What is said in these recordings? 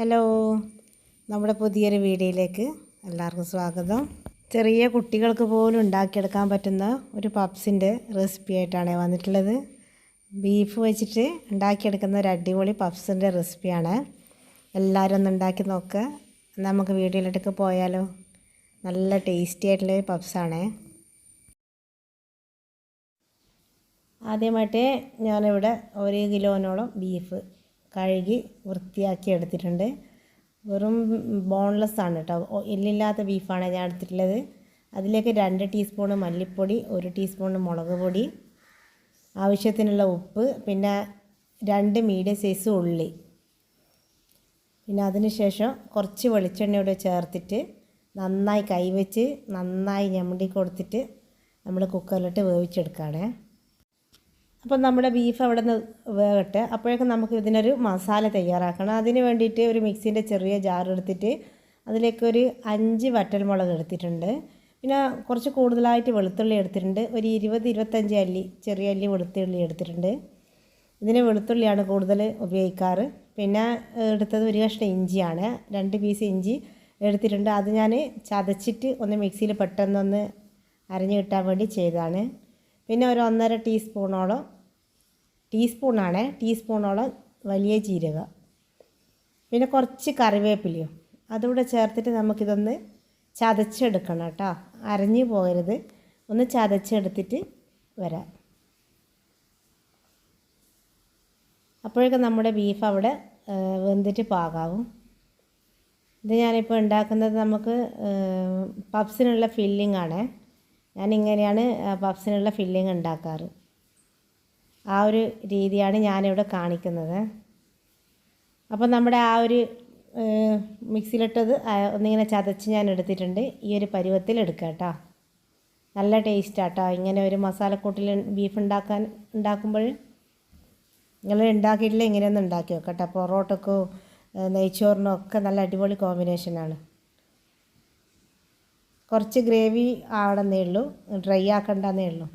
Hello. നമ്മുടെ പുതിയൊരു വീഡിയോയിലേക്ക് എല്ലാവർക്കും സ്വാഗതം. ചെറിയ കുട്ടികൾക്ക് പോലും ഉണ്ടാക്കിയെടുക്കാൻ പറ്റുന്ന ഒരു പപ്സിന്റെ റെസിപ്പി ആയിട്ടാണ് വന്നിട്ടുള്ളത്. ബീഫ് വെച്ചിട്ട് ഉണ്ടാക്കിയെടുക്കുന്ന ഒരു അടിപൊളി പപ്സിന്റെ റെസിപ്പിയാണ്. എല്ലാവരും ഒന്ന് ഉണ്ടാക്കി നോക്കുക നമുക്ക് വീഡിയോയിലോട്ടൊക്കെ പോയാലോ. നല്ല ടേസ്റ്റി ആയിട്ടുള്ള ഒരു പപ്സാണ്. ആദ്യമായിട്ട് ഞാനിവിടെ ഒരു കിലോനോളം ബീഫ് കഴുകി വൃത്തിയാക്കി എടുത്തിട്ടുണ്ട്. വെറും ബോൺലെസ് ആണ് കേട്ടോ. എല്ലില്ലാത്ത ബീഫാണ് ഞാൻ എടുത്തിട്ടുള്ളത്. അതിലേക്ക് രണ്ട് ടീസ്പൂൺ മല്ലിപ്പൊടി ഒരു ടീസ്പൂൺ മുളക് പൊടി ആവശ്യത്തിനുള്ള ഉപ്പ് പിന്നെ രണ്ട് മീഡിയം സൈസ് ഉള്ളി. പിന്നെ അതിനുശേഷം കുറച്ച് വെളിച്ചെണ്ണയോടെ ചേർത്തിട്ട് നന്നായി കൈവച്ച് നന്നായി ഞമ്മടി കൊടുത്തിട്ട് നമ്മൾ കുക്കറിലിട്ട് വേവിച്ചെടുക്കുകയാണ്. അപ്പം നമ്മുടെ ബീഫ് അവിടെ നിന്ന് വേകട്ടെ അപ്പോഴേക്കും നമുക്ക് ഇതിനൊരു മസാല തയ്യാറാക്കണം. അതിന് വേണ്ടിയിട്ട് ഒരു മിക്സിന്റെ ചെറിയ ജാർ എടുത്തിട്ട് അതിലേക്ക് ഒരു അഞ്ച് വറ്റൽമുളക് എടുത്തിട്ടുണ്ട്. പിന്നെ കുറച്ച് കൂടുതലായിട്ട് വെളുത്തുള്ളി എടുത്തിട്ടുണ്ട്. ഒരു ഇരുപത് ഇരുപത്തഞ്ച് അല്ലി ചെറിയ അല്ലി വെളുത്തുള്ളി എടുത്തിട്ടുണ്ട്. ഇതിന് വെളുത്തുള്ളിയാണ് കൂടുതൽ ഉപയോഗിക്കാറ്. പിന്നെ എടുത്തത് ഒരു കഷ്ണം ഇഞ്ചിയാണ്. രണ്ട് പീസ് ഇഞ്ചി എടുത്തിട്ടുണ്ട്. അത് ഞാൻ ചതച്ചിട്ട് ഒന്ന് മിക്സിയിൽ പെട്ടെന്നൊന്ന് അരഞ്ഞു കിട്ടാൻ വേണ്ടി ചെയ്തതാണ്. പിന്നെ ഒരു ഒന്നര ടീസ്പൂണോളം ടീസ്പൂണാണ്. ടീസ്പൂണോളം വലിയ ജീരക. പിന്നെ കുറച്ച് കറിവേപ്പിലയും. അതുകൂടെ ചേർത്തിട്ട് നമുക്കിതൊന്ന് ചതച്ചെടുക്കണം കേട്ടോ. അരഞ്ഞു പോകരുത്. ഒന്ന് ചതച്ചെടുത്തിട്ട് വരാം. അപ്പോഴേക്കും നമ്മുടെ ബീഫ് അവിടെ വെന്തിട്ട് പാകാവും. ഇത് ഞാനിപ്പോൾ ഉണ്ടാക്കുന്നത് നമുക്ക് പപ്സിനുള്ള ഫില്ലിംഗ് ആണ് ഞാൻ ഇങ്ങനെയാണ് പപ്സിനുള്ള ഫില്ലിംഗ് ഉണ്ടാക്കാറ്. ആ ഒരു രീതിയാണ് ഞാനിവിടെ കാണിക്കുന്നത്. അപ്പോൾ നമ്മുടെ ആ ഒരു മിക്സിയിലിട്ടത് ഒന്നിങ്ങനെ ചതച്ച് ഞാൻ എടുത്തിട്ടുണ്ട്. ഈ ഒരു പരുവത്തിൽ എടുക്കുക കേട്ടോ. നല്ല ടേസ്റ്റാട്ടോ ഇങ്ങനെ ഒരു മസാലക്കൂട്ടിൽ ബീഫ് ഉണ്ടാക്കാൻ ഉണ്ടാക്കുമ്പോൾ നിങ്ങൾ ഉണ്ടാക്കിയിട്ടില്ല ഇങ്ങനെയൊന്നും ഉണ്ടാക്കി വെക്കട്ടെ പൊറോട്ടക്കോ നെയ്ച്ചോറിനോ ഒക്കെ നല്ല അടിപൊളി കോമ്പിനേഷനാണ് കുറച്ച് ഗ്രേവി ആവണമെന്നേ ഉള്ളൂ. ഡ്രൈ ആക്കണ്ടെന്നേ ഉള്ളൂ.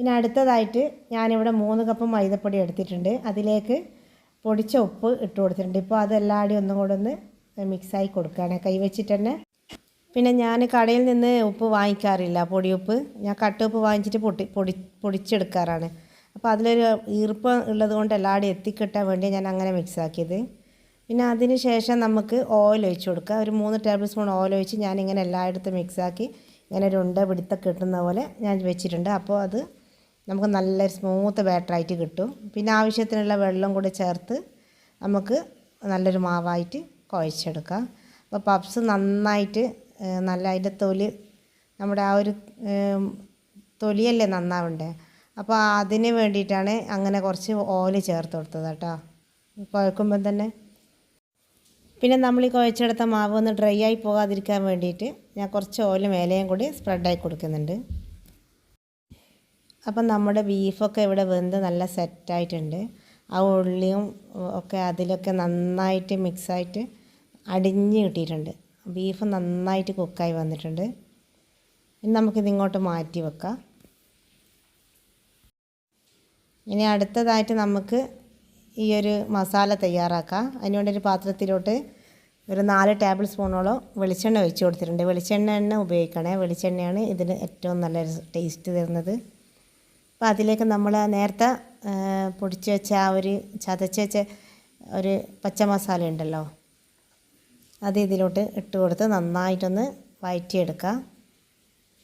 പിന്നെ അടുത്തതായിട്ട് ഞാനിവിടെ മൂന്ന് കപ്പ് മൈദപ്പൊടി എടുത്തിട്ടുണ്ട്. അതിലേക്ക് പൊടിച്ച ഉപ്പ് ഇട്ട് കൊടുത്തിട്ടുണ്ട്. ഇപ്പോൾ അതെല്ലാടി ഒന്നും കൂടെ ഒന്ന് മിക്സായി കൊടുക്കുകയാണ് കൈവച്ചിട്ട് തന്നെ. പിന്നെ ഞാൻ കടയിൽ നിന്ന് ഉപ്പ് വാങ്ങിക്കാറില്ല. പൊടിയുപ്പ്. ഞാൻ കട്ടുപ്പ് വാങ്ങിച്ചിട്ട് പൊട്ടി പൊടി പൊടിച്ചെടുക്കാറാണ്. അപ്പോൾ അതിലൊരു ഈർപ്പം ഉള്ളത് കൊണ്ട് എല്ലാവരും എത്തിക്കിട്ടാൻ വേണ്ടി ഞാൻ അങ്ങനെ മിക്സാക്കിയത് പിന്നെ അതിന് ശേഷം നമുക്ക് ഓയിൽ ഒഴിച്ച് കൊടുക്കുക ഒരു മൂന്ന് ടേബിൾ സ്പൂൺ ഓയിൽ ഒഴിച്ച് ഞാനിങ്ങനെ എല്ലായിടത്തും മിക്സാക്കി ഇങ്ങനെ ഒരു ഉണ്ട പിടുത്തൊക്കെ കിട്ടുന്ന പോലെ ഞാൻ വെച്ചിട്ടുണ്ട്. അപ്പോൾ അത് നമുക്ക് നല്ല സ്മൂത്ത് ബാറ്ററായിട്ട് കിട്ടും. പിന്നെ ആവശ്യത്തിനുള്ള വെള്ളം കൂടി ചേർത്ത് നമുക്ക് നല്ലൊരു മാവായിട്ട് കുഴച്ചെടുക്കാം. അപ്പോൾ പപ്സ് നന്നായിട്ട് നല്ല അതിന്റെ തൊലി നമ്മുടെ ആ ഒരു തൊലിയല്ലേ നന്നാവണ്ടേ? അപ്പോൾ അതിന് വേണ്ടിയിട്ടാണ് അങ്ങനെ കുറച്ച് ഓയിൽ ചേർത്ത് കൊടുത്തത് കേട്ടോ. കുഴക്കുമ്പം തന്നെ. പിന്നെ നമ്മൾ ഈ കുഴച്ചെടുത്ത മാവ് ഒന്ന് ഡ്രൈ ആയി പോകാതിരിക്കാൻ വേണ്ടിയിട്ട് ഞാൻ കുറച്ച് ഓയിൽ മേലെയും കൂടി സ്പ്രെഡായി കൊടുക്കുന്നുണ്ട്. അപ്പം നമ്മുടെ ബീഫൊക്കെ ഇവിടെ വെന്ത് നല്ല സെറ്റായിട്ടുണ്ട്. ആ ഉള്ളിയും ഒക്കെ അതിലൊക്കെ നന്നായിട്ട് മിക്സായിട്ട് അടിഞ്ഞ് കിട്ടിയിട്ടുണ്ട്. ബീഫ് നന്നായിട്ട് കുക്കായി വന്നിട്ടുണ്ട്. ഇനി നമുക്കിത് ഇങ്ങോട്ട് മാറ്റി വെക്കാം. ഇനി അടുത്തതായിട്ട് നമുക്ക് ഈ ഒരു മസാല തയ്യാറാക്കാം. അതിനുവേണ്ടി ഒരു പാത്രത്തിലോട്ട് ഒരു നാല് ടേബിൾ സ്പൂണോളം വെളിച്ചെണ്ണ ഒഴിച്ച് കൊടുത്തിട്ടുണ്ട്. വെളിച്ചെണ്ണ എണ്ണ ഉപയോഗിക്കണേ. വെളിച്ചെണ്ണയാണ് ഇതിന് ഏറ്റവും നല്ലൊരു ടേസ്റ്റ് തരുന്നത്. അപ്പോൾ അതിലേക്ക് നമ്മൾ നേരത്തെ പൊടിച്ച് വെച്ച ആ ഒരു ചതച്ച് വെച്ച ഒരു പച്ച മസാല ഉണ്ടല്ലോ അത് ഇതിലോട്ട് ഇട്ട് കൊടുത്ത് നന്നായിട്ടൊന്ന് വഴറ്റിയെടുക്കുക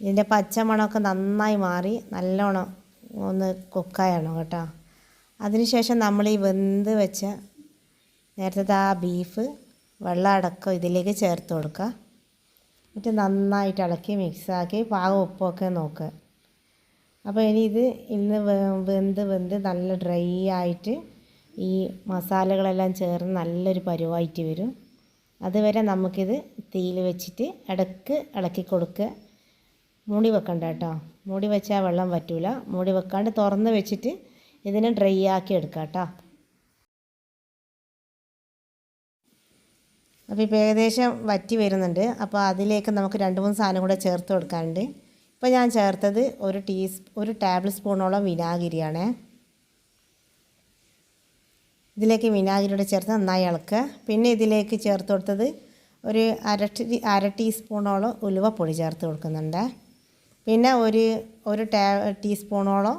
ഇതിന്റെ പച്ചമണമൊക്കെ നന്നായി മാറി നല്ലോണം ഒന്ന് കുക്കായണം കേട്ടോ. അതിനുശേഷം നമ്മൾ ഈ വെന്ത് വെച്ച നേരത്തെ ആ ബീഫ് വെള്ളം അടക്കം ഇതിലേക്ക് ചേർത്ത് കൊടുക്കുക. എന്നിട്ട് നന്നായിട്ട് ഇളക്കി മിക്സാക്കി പാകം ഉപ്പൊക്കെ നോക്കുക. അപ്പോൾ ഇനി ഇത് ഇന്ന് വെന്ത് വെന്ത് നല്ല ഡ്രൈ ആയിട്ട് ഈ മസാലകളെല്ലാം ചേർന്ന് നല്ലൊരു പരുവായിട്ട് വരും. അതുവരെ നമുക്കിത് തീയിൽ വെച്ചിട്ട് ഇടയ്ക്ക് ഇളക്കി കൊടുക്കുക മൂടി വെക്കണ്ട കേട്ടോ. മൂടി വെച്ചാൽ വെള്ളം പറ്റൂല മൂടി വെക്കാണ്ട് തുറന്ന് വെച്ചിട്ട് ഇതിനെ ഡ്രൈ ആക്കി എടുക്കാം കേട്ടോ. അപ്പോൾ ഇപ്പോൾ ഏകദേശം വറ്റി വരുന്നുണ്ട്. അപ്പോൾ അതിലേക്ക് നമുക്ക് രണ്ട് മൂന്ന് സാധനം കൂടെ ചേർത്ത് കൊടുക്കാനുണ്ട്. ഇപ്പോൾ ഞാൻ ചേർത്തത് ഒരു ടീസ് ഒരു ടേബിൾ സ്പൂണോളം വിനാഗിരിയാണ്. ഇതിലേക്ക് വിനാഗിരിയുടെ ചേർത്ത് നന്നായി ഇളക്കുക. പിന്നെ ഇതിലേക്ക് ചേർത്ത് കൊടുത്തത് ഒരു അര അര ടീസ്പൂണോളം ഉലുവപ്പൊടി ചേർത്ത് കൊടുക്കുന്നുണ്ട്. പിന്നെ ഒരു ഒരു ടേ ടീസ്പൂണോളം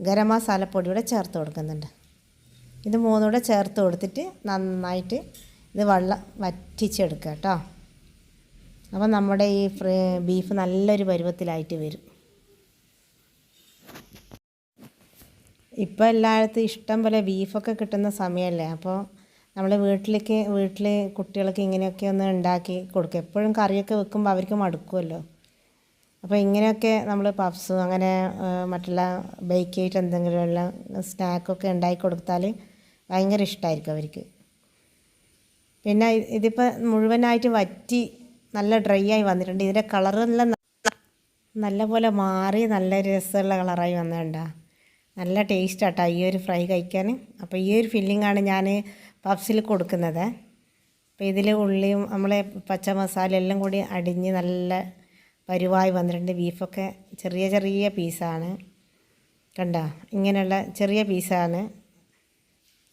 ഗരം മസാലപ്പൊടി കൂടെ ചേർത്ത് കൊടുക്കുന്നുണ്ട്. ഇത് മൂന്നൂടെ ചേർത്ത് കൊടുത്തിട്ട് നന്നായിട്ട് ഇത് വെള്ളം വറ്റിച്ചെടുക്കുക കേട്ടോ. അപ്പോൾ നമ്മുടെ ഈ ബീഫ് നല്ലൊരു പരുവത്തിലായിട്ട് വരും. ഇപ്പോൾ എല്ലായിടത്തും ഇഷ്ടം പോലെ ബീഫൊക്കെ കിട്ടുന്ന സമയമല്ലേ? അപ്പോൾ നമ്മൾ വീട്ടിലേക്ക് വീട്ടിൽ കുട്ടികൾക്ക് ഇങ്ങനെയൊക്കെ ഒന്ന് ഉണ്ടാക്കി കൊടുക്കും എപ്പോഴും കറിയൊക്കെ വെക്കുമ്പോൾ അവർക്ക് മടുക്കുമല്ലോ. അപ്പോൾ ഇങ്ങനെയൊക്കെ നമ്മൾ പഫ്സ് അങ്ങനെ മറ്റുള്ള ബേക്ക് ചെയ്തിട്ട് എന്തെങ്കിലും എല്ലാം സ്നാക്കൊക്കെ ഉണ്ടാക്കി കൊടുത്താൽ ഭയങ്കര ഇഷ്ടമായിരിക്കും അവർക്ക്. പിന്നെ ഇതിപ്പോൾ മുഴുവനായിട്ട് വറ്റി നല്ല ഡ്രൈ ആയി വന്നിട്ടുണ്ട്. ഇതിന്റെ കളറെല്ലാം നല്ല പോലെ മാറി നല്ല രസമുള്ള കളറായി വന്നിട്ടുണ്ടാ നല്ല ടേസ്റ്റ് ആട്ടോ ഈ ഒരു ഫ്രൈ കഴിക്കാൻ. അപ്പോൾ ഈ ഒരു ഫില്ലിങ്ങാണ് ഞാൻ പഫ്സിൽ കൊടുക്കുന്നത്. അപ്പോൾ ഇതിൽ ഉള്ളിയും നമ്മളെ പച്ച മസാല എല്ലാം കൂടി അടിഞ്ഞ് നല്ല പരുവായി വന്നിട്ടുണ്ട്. ബീഫൊക്കെ ചെറിയ ചെറിയ പീസാണ് കണ്ടോ? ഇങ്ങനെയുള്ള ചെറിയ പീസാണ്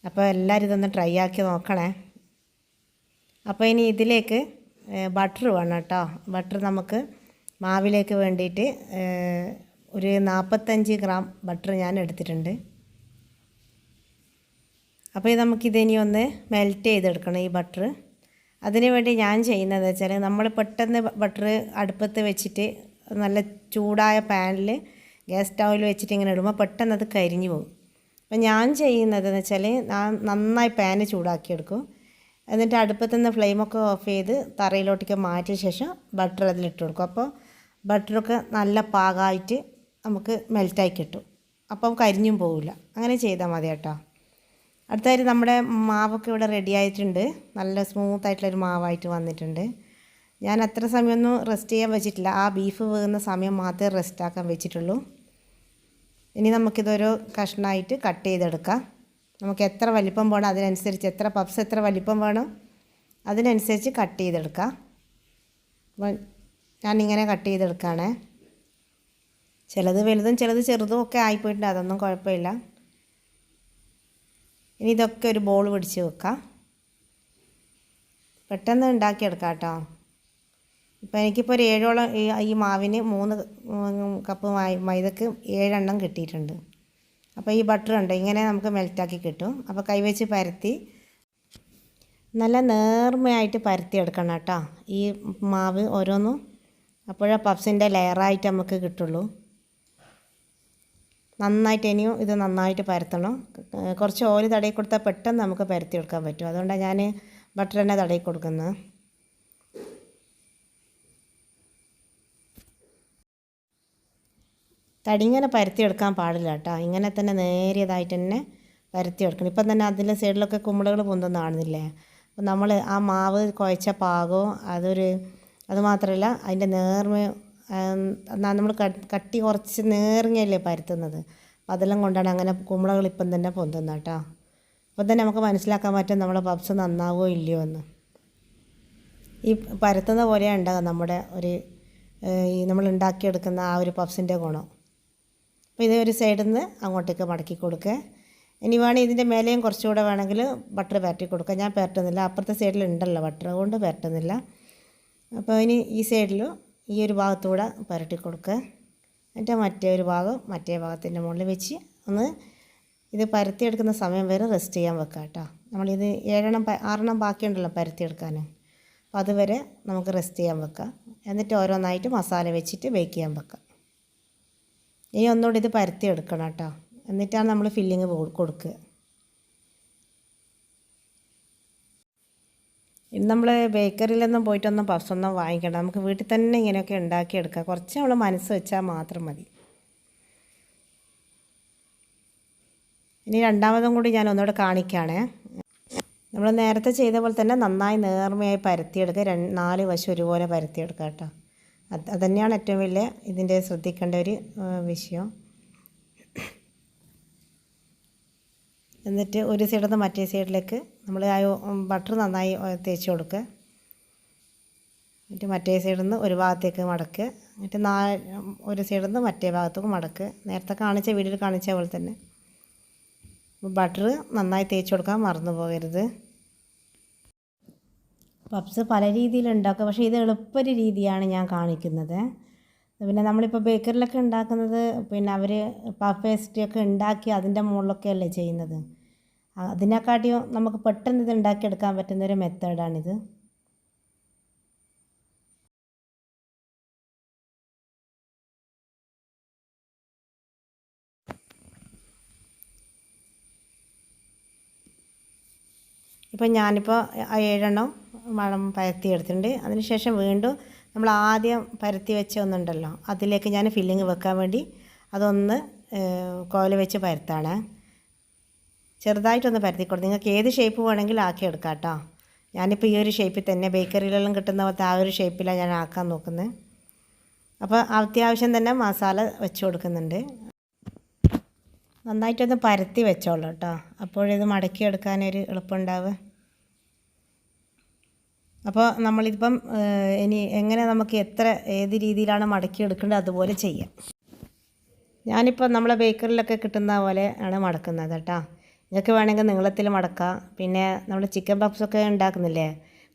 അപ്പോൾ എല്ലാവരും ഇതൊന്ന് ട്രൈ ആക്കി നോക്കണേ. അപ്പോൾ ഇനി ഇതിലേക്ക് ബട്ടർ വേണം കേട്ടോ ബട്ടർ നമുക്ക് മാവിലേക്ക് വേണ്ടിയിട്ട് ഒരു നാൽപ്പത്തഞ്ച് ഗ്രാം ബട്ടർ ഞാൻ എടുത്തിട്ടുണ്ട്. അപ്പോൾ ഇത് നമുക്കിതിനി ഒന്ന് മെൽറ്റ് ചെയ്തെടുക്കണം ഈ ബട്ടർ അതിനുവേണ്ടി ഞാൻ ചെയ്യുന്നത് വെച്ചാൽ നമ്മൾ പെട്ടെന്ന് ബട്ടർ അടുപ്പത്ത് വെച്ചിട്ട് നല്ല ചൂടായ പാനിൽ ഗ്യാസ് സ്റ്റൗവിൽ വെച്ചിട്ട് ഇങ്ങനെ ഇടുമ്പോൾ പെട്ടെന്ന് അത് കരിഞ്ഞു പോകും. അപ്പം ഞാൻ ചെയ്യുന്നത് എന്ന് വെച്ചാൽ നന്നായി പാന് ചൂടാക്കിയെടുക്കും. എന്നിട്ട് അടുപ്പത്തു നിന്ന് ഫ്ലെയിമൊക്കെ ഓഫ് ചെയ്ത് തറയിലോട്ടേക്ക് മാറ്റിയ ശേഷം ബട്ടർ അതിലിട്ട് കൊടുക്കും. അപ്പോൾ ബട്ടറൊക്കെ നല്ല പാകമായിട്ട് നമുക്ക് മെൽറ്റായി കിട്ടും. അപ്പം കരിഞ്ഞും പോവില്ല. അങ്ങനെ ചെയ്താൽ മതി കേട്ടോ. അടുത്തായിട്ട് നമ്മുടെ മാവൊക്കെ ഇവിടെ റെഡി ആയിട്ടുണ്ട്. നല്ല സ്മൂത്ത് ആയിട്ടുള്ളൊരു മാവായിട്ട് വന്നിട്ടുണ്ട്. ഞാൻ അത്ര സമയമൊന്നും റെസ്റ്റ് ചെയ്യാൻ വെച്ചിട്ടില്ല. ആ ബീഫ് വേകുന്ന സമയം മാത്രമേ റെസ്റ്റാക്കാൻ വെച്ചിട്ടുള്ളൂ. ഇനി നമുക്കിതൊരു കഷ്ണമായിട്ട് കട്ട് ചെയ്തെടുക്കാം. നമുക്ക് എത്ര വലിപ്പം വേണം അതിനനുസരിച്ച് എത്ര പപ്സ് എത്ര വലിപ്പം വേണം അതിനനുസരിച്ച് കട്ട് ചെയ്തെടുക്കാം. അപ്പോൾ ഞാനിങ്ങനെ കട്ട് ചെയ്തെടുക്കുകയാണേ ചിലത് വലുതും ചിലത് ചെറുതും ഒക്കെ ആയിപ്പോയിട്ടുണ്ട് അതൊന്നും കുഴപ്പമില്ല. ഇനി ഇതൊക്കെ ഒരു ബോൾ പിടിച്ച് വെക്കാം. പെട്ടെന്ന് ഉണ്ടാക്കിയെടുക്കാം കേട്ടോ ഇപ്പോൾ എനിക്കിപ്പോൾ ഒരു ഏഴോളം ഈ മാവിന് മൂന്ന് കപ്പ് മൈദക്ക് ഏഴെണ്ണം കിട്ടിയിട്ടുണ്ട്. അപ്പോൾ ഈ ബട്ടർ ഉണ്ട് ഇങ്ങനെ നമുക്ക് മെൽറ്റാക്കി കിട്ടും. അപ്പോൾ കൈവച്ച് പരത്തി നല്ല നേർമയായിട്ട് പരത്തി എടുക്കണം കേട്ടോ. ഈ മാവ് ഓരോന്നും അപ്പോഴേ പപ്സിന്റെ ലെയറായിട്ട് നമുക്ക് കിട്ടുള്ളൂ. നന്നായിട്ട് ഇനിയും ഇത് നന്നായിട്ട് പരത്തണം. കുറച്ച് ഓയിൽ തടയിൽ കൊടുത്താൽ പെട്ടെന്ന് നമുക്ക് പരത്തി എടുക്കാൻ പറ്റും. അതുകൊണ്ടാണ് ഞാൻ ബട്ടർ തന്നെ തടയിൽ കൊടുക്കുന്നത്. തടി ഇങ്ങനെ പരത്തിയെടുക്കാൻ പാടില്ല കേട്ടോ. ഇങ്ങനെ തന്നെ നേരിയതായിട്ട് തന്നെ പരത്തിയെടുക്കണം. ഇപ്പം തന്നെ അതിന്റെ സൈഡിലൊക്കെ കുമ്പളകൾ പൊന്തുന്ന കാണുന്നില്ലേ? അപ്പം നമ്മൾ ആ മാവ് കുഴച്ച പാകവും അതൊരു അതുമാത്രമല്ല അതിന്റെ നേർമ നമ്മൾ കട്ടി കുറച്ച് നേർങ്ങയല്ലേ പരത്തുന്നത്. അതെല്ലാം കൊണ്ടാണ് അങ്ങനെ കുമ്പളകൾ ഇപ്പം തന്നെ പൊന്തുന്നത് കേട്ടോ. അപ്പം തന്നെ നമുക്ക് മനസ്സിലാക്കാൻ പറ്റും നമ്മളെ പപ്സ് നന്നാവോ ഇല്ലയോ എന്ന്. ഈ പരത്തുന്ന പോലെയാണ് ഉണ്ടാകുക നമ്മുടെ ഒരു ഈ നമ്മൾ ഉണ്ടാക്കിയെടുക്കുന്ന ആ ഒരു പപ്സിന്റെ ഗുണം. അപ്പോൾ ഇത് ഒരു സൈഡിൽ നിന്ന് അങ്ങോട്ടേക്ക് മടക്കി കൊടുക്കുക ഇനി വേണമെങ്കിൽ ഇതിന്റെ മേലെയും കുറച്ചുകൂടെ വേണമെങ്കിൽ ബട്ടർ പരട്ടി കൊടുക്കുക ഞാൻ പരട്ടുന്നില്ല. അപ്പുറത്തെ സൈഡിൽ ഉണ്ടല്ലോ ബട്ടർ അതുകൊണ്ട് പരട്ടുന്നില്ല. അപ്പോൾ ഇനി ഈ സൈഡിലും ഈ ഒരു ഭാഗത്തൂടെ പരട്ടി കൊടുക്കുക എന്നിട്ട് മറ്റേ ഒരു ഭാഗം മറ്റേ ഭാഗത്തിന്റെ മുകളിൽ വെച്ച് ഒന്ന് ഇത് പരത്തിയെടുക്കുന്ന സമയം വരെ റെസ്റ്റ് ചെയ്യാൻ വെക്കുക കേട്ടോ. നമ്മളിത് ഏഴെണ്ണം ആറെണ്ണം ബാക്കിയുണ്ടല്ലോ പരത്തിയെടുക്കാൻ അപ്പോൾ അതുവരെ നമുക്ക് റെസ്റ്റ് ചെയ്യാൻ വെക്കാം. എന്നിട്ട് ഓരോന്നായിട്ട് മസാല വെച്ചിട്ട് ബേക്ക് ചെയ്യാൻ വെക്കാം. ഇനി ഒന്നുകൂടി ഇത് പരത്തി എടുക്കണം കേട്ടോ. എന്നിട്ടാണ് നമ്മൾ ഫില്ലിങ് കൊടുക്കുക. ഇന്ന് നമ്മൾ ബേക്കറിയിലൊന്നും പോയിട്ടൊന്നും പഫ്സൊന്നും വാങ്ങിക്കണം നമുക്ക് വീട്ടിൽ തന്നെ ഇങ്ങനെയൊക്കെ ഉണ്ടാക്കിയെടുക്കാം കുറച്ച് നമ്മൾ മനസ്സ് വെച്ചാൽ മാത്രം മതി. ഇനി രണ്ടാമതും കൂടി ഞാൻ ഒന്നുകൂടെ കാണിക്കുകയാണേ. നമ്മൾ നേരത്തെ ചെയ്ത പോലെ തന്നെ നന്നായി നേർമയായി പരത്തിയെടുക്കുക നാല് വശം ഒരുപോലെ പരത്തിയെടുക്കുക കേട്ടോ. അത് അതന്നെയാണ് ഏറ്റവും വലിയ ഇതിന്റെ ശ്രദ്ധിക്കേണ്ട ഒരു വിഷയം. എന്നിട്ട് ഒരു സൈഡിൽ നിന്ന് മറ്റേ സൈഡിലേക്ക് നമ്മൾ ആ ബട്ടർ നന്നായി തേച്ച് കൊടുക്കുക. എന്നിട്ട് മറ്റേ സൈഡിൽ നിന്ന് ഒരു ഭാഗത്തേക്ക് മടക്കുക. എന്നിട്ട് നാ ഒരു സൈഡിൽ നിന്ന് മറ്റേ ഭാഗത്തേക്ക് മടക്കുക. നേരത്തെ കാണിച്ച വീഡിയോയിൽ കാണിച്ച പോലെ തന്നെ. ബട്ടർ നന്നായി തേച്ച് കൊടുക്കാൻ മറന്നു പോകരുത്. പപ്സ് പല രീതിയിൽ ഉണ്ടാക്കുക പക്ഷേ ഇത് എളുപ്പൊരു രീതിയാണ് ഞാൻ കാണിക്കുന്നത്. പിന്നെ നമ്മളിപ്പോൾ ബേക്കറിലൊക്കെ ഉണ്ടാക്കുന്നത് പിന്നെ അവർ പഫ് പേസ്റ്റിയൊക്കെ ഉണ്ടാക്കി അതിന്റെ മുകളിലൊക്കെ അല്ലേ ചെയ്യുന്നത്. അതിനെക്കാട്ടിയും നമുക്ക് പെട്ടെന്ന് ഇത് ഉണ്ടാക്കിയെടുക്കാൻ പറ്റുന്നൊരു മെത്തേഡാണിത് ഇപ്പം ഞാനിപ്പോൾ ഏഴെണ്ണം വളം പരത്തി എടുത്തിട്ടുണ്ട്. അതിനുശേഷം വീണ്ടും നമ്മൾ ആദ്യം പരത്തി വെച്ച ഒന്നുണ്ടല്ലോ അതിലേക്ക് ഞാൻ ഫില്ലിങ് വെക്കാൻ വേണ്ടി അതൊന്ന് കോല വെച്ച് പരത്താണ്. ചെറുതായിട്ടൊന്ന് പരത്തി കൊടുത്തു നിങ്ങൾക്ക് ഏത് ഷേപ്പ് വേണമെങ്കിലും ആക്കി എടുക്കാം കേട്ടോ ഞാനിപ്പോൾ ഈ ഒരു ഷേപ്പിൽ തന്നെ ബേക്കറിയിലെല്ലാം കിട്ടുന്ന പോലത്തെ ആ ഒരു ഷേപ്പിലാണ് ഞാൻ ആക്കാൻ നോക്കുന്നത് അപ്പോൾ അത്യാവശ്യം തന്നെ മസാല വെച്ച് കൊടുക്കുന്നുണ്ട്. നന്നായിട്ടൊന്ന് പരത്തി വെച്ചോളൂ കേട്ടോ അപ്പോഴിത് മടക്കിയെടുക്കാനൊരു എളുപ്പമുണ്ടാവുക. അപ്പോൾ നമ്മളിപ്പം ഇനി എങ്ങനെ നമുക്ക് എത്ര ഏത് രീതിയിലാണ് മടക്കി എടുക്കേണ്ടത് അതുപോലെ ചെയ്യാം. ഞാനിപ്പോൾ നമ്മളെ ബേക്കറിലൊക്കെ കിട്ടുന്ന പോലെ ആണ് മടക്കുന്നത് കേട്ടോ. ഇതൊക്കെ വേണമെങ്കിൽ നീളത്തിൽ മടക്കാം. പിന്നെ നമ്മൾ ചിക്കൻ പപ്സൊക്കെ ഉണ്ടാക്കുന്നില്ലേ?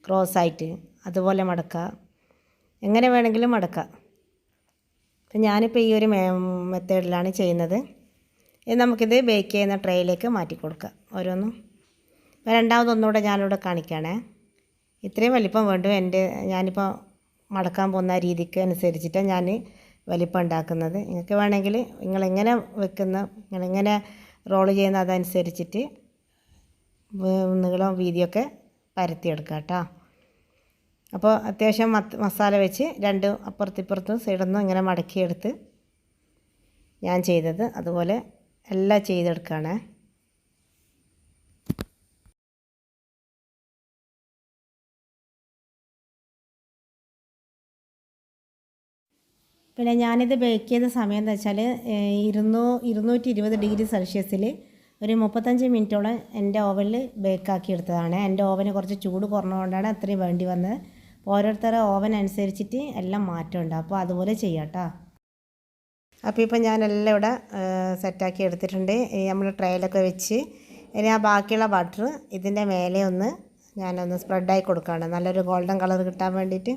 ക്രോസ് ആയിട്ട് അതുപോലെ മടക്കാം. എങ്ങനെ വേണമെങ്കിലും മടക്കാം. അപ്പം ഞാനിപ്പോൾ ഈ ഒരു മെത്തേഡിലാണ് ചെയ്യുന്നത്. നമുക്കിത് ബേക്ക് ചെയ്യുന്ന ട്രേയിലേക്ക് മാറ്റി കൊടുക്കാം. ഓരോന്നും. രണ്ടാമതൊന്നുകൂടെ ഞാനിവിടെ കാണിക്കുകയാണേ. ഇത്രയും വലിപ്പം വേണ്ടു എന്റെ ഞാനിപ്പോൾ മടക്കാൻ പോകുന്ന രീതിക്ക് അനുസരിച്ചിട്ടാണ് ഞാൻ വലിപ്പം ഉണ്ടാക്കുന്നത്. നിങ്ങൾക്ക് വേണമെങ്കിൽ നിങ്ങളെങ്ങനെ വെക്കുന്ന നിങ്ങളെങ്ങനെ റോൾ ചെയ്യുന്ന അതനുസരിച്ചിട്ട് നീളം വീതിയൊക്കെ പരത്തിയെടുക്കുക കേട്ടോ. അപ്പോൾ അത്യാവശ്യം മസാല വെച്ച് രണ്ട് അപ്പുറത്തിപ്പുറത്തും സൈഡൊന്നും ഇങ്ങനെ മടക്കിയെടുത്ത് ഞാൻ ചെയ്തത്. അതുപോലെ എല്ലാം ചെയ്തെടുക്കുകയാണ്. പിന്നെ ഞാനിത് ബേക്ക് ചെയ്ത സമയം എന്ന് വെച്ചാൽ ഇരുന്നൂ ഇരുന്നൂറ്റി ഇരുപത് ഡിഗ്രി സെൽഷ്യസിൽ ഒരു മുപ്പത്തഞ്ച് മിനിറ്റോളം എന്റെ ഓവനിൽ ബേക്കാക്കി എടുത്തതാണ്. എന്റെ ഓവന് കുറച്ച് ചൂട് കുറഞ്ഞുകൊണ്ടാണ് അത്രയും വേണ്ടി വന്നത്. അപ്പോൾ ഓരോരുത്തരുടെ ഓവൻ അനുസരിച്ചിട്ട് എല്ലാം മാറ്റമുണ്ട്. അപ്പോൾ അതുപോലെ ചെയ്യാട്ടോ അപ്പോൾ ഇപ്പോൾ ഞാനെല്ലാം ഇവിടെ സെറ്റാക്കി എടുത്തിട്ടുണ്ട്. നമ്മൾ ട്രെയിലൊക്കെ വെച്ച് ഇനി ആ ബാക്കിയുള്ള ബട്ടർ ഇതിന്റെ മേലെ ഒന്ന് ഞാനൊന്ന് സ്പ്രെഡായി കൊടുക്കുകയാണ്. നല്ലൊരു ഗോൾഡൻ കളർ കിട്ടാൻ വേണ്ടിയിട്ട്.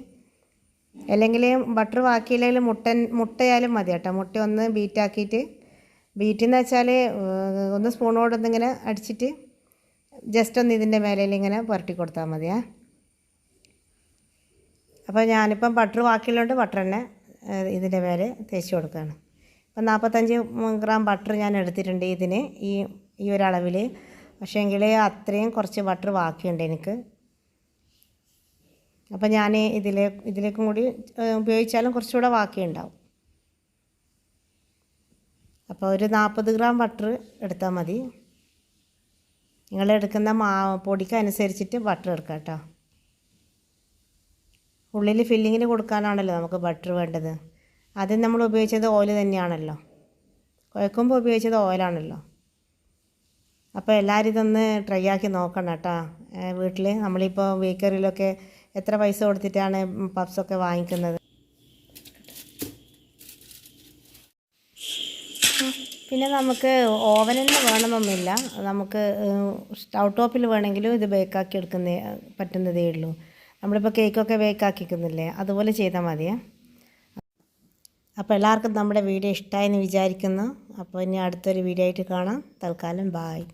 അല്ലെങ്കിൽ ബട്ടർ ബാക്കിയില്ലെങ്കിൽ മുട്ട മുട്ടയാലും മതി കേട്ടോ. മുട്ട ഒന്ന് ബീറ്റാക്കിയിട്ട് ബീറ്റ് എന്ന് വെച്ചാൽ ഒന്ന് സ്പൂണോട് ഒന്നിങ്ങനെ അടിച്ചിട്ട് ജസ്റ്റ് ഒന്ന് ഇതിന്റെ മേലയിൽ ഇങ്ങനെ പുരട്ടി കൊടുത്താൽ മതിയാ അപ്പോൾ ഞാനിപ്പം ബട്ടർ ബാക്കിയുള്ളതുകൊണ്ട് ബട്ടർ തന്നെ ഇതിന്റെ മേലെ തേച്ച് കൊടുക്കുകയാണ് ഇപ്പം നാൽപ്പത്തഞ്ച് ഗ്രാം ബട്ടർ ഞാൻ എടുത്തിട്ടുണ്ട് ഇതിന് ഈ ഈ ഒരളവിൽ പക്ഷേ എങ്കിൽ അത്രയും കുറച്ച് ബട്ടർ ബാക്കിയുണ്ട് എനിക്ക്. അപ്പോൾ ഞാൻ ഇതിലെ ഇതിലേക്കും കൂടി ഉപയോഗിച്ചാലും കുറച്ചുകൂടെ ബാക്കിയുണ്ടാവും അപ്പോൾ ഒരു നാൽപ്പത് ഗ്രാം ബട്ടർ എടുത്താൽ മതി. നിങ്ങൾ എടുക്കുന്ന മാ പൊടിക്ക് അനുസരിച്ചിട്ട് ബട്ടർ എടുക്കാം കേട്ടോ. ഉള്ളിൽ ഫില്ലിങ്ങിന് കൊടുക്കാനാണല്ലോ നമുക്ക് ബട്ടർ വേണ്ടത്. ആദ്യം നമ്മൾ ഉപയോഗിച്ചത് ഓയിൽ തന്നെയാണല്ലോ. കുഴക്കുമ്പോൾ ഉപയോഗിച്ചത് ഓയിലാണല്ലോ. അപ്പോൾ എല്ലാവരും ഇതൊന്ന് ട്രൈ ആക്കി നോക്കണം കേട്ടോ. വീട്ടിൽ നമ്മളിപ്പോൾ ബേക്കറിയിലൊക്കെ എത്ര പൈസ കൊടുത്തിട്ടാണ് പപ്സൊക്കെ വാങ്ങിക്കുന്നത്? പിന്നെ നമുക്ക് ഓവനിൽ വേണമെന്നൊന്നുമില്ല. നമുക്ക് സ്റ്റൗ ടോപ്പിൽ വേണമെങ്കിലും ഇത് ബേക്കാക്കി എടുക്കുന്നേ പറ്റുന്നതേ ഉള്ളൂ. നമ്മളിപ്പോൾ കേക്കൊക്കെ ബേക്കാക്കിക്കുന്നില്ലേ? അതുപോലെ ചെയ്താൽ മതിയേ. അപ്പോൾ എല്ലാവർക്കും നമ്മുടെ വീഡിയോ ഇഷ്ടമായെന്ന് വിചാരിക്കുന്നു. അപ്പോൾ ഇനി അടുത്തൊരു വീഡിയോ ആയിട്ട് കാണാം. തൽക്കാലം ബായ്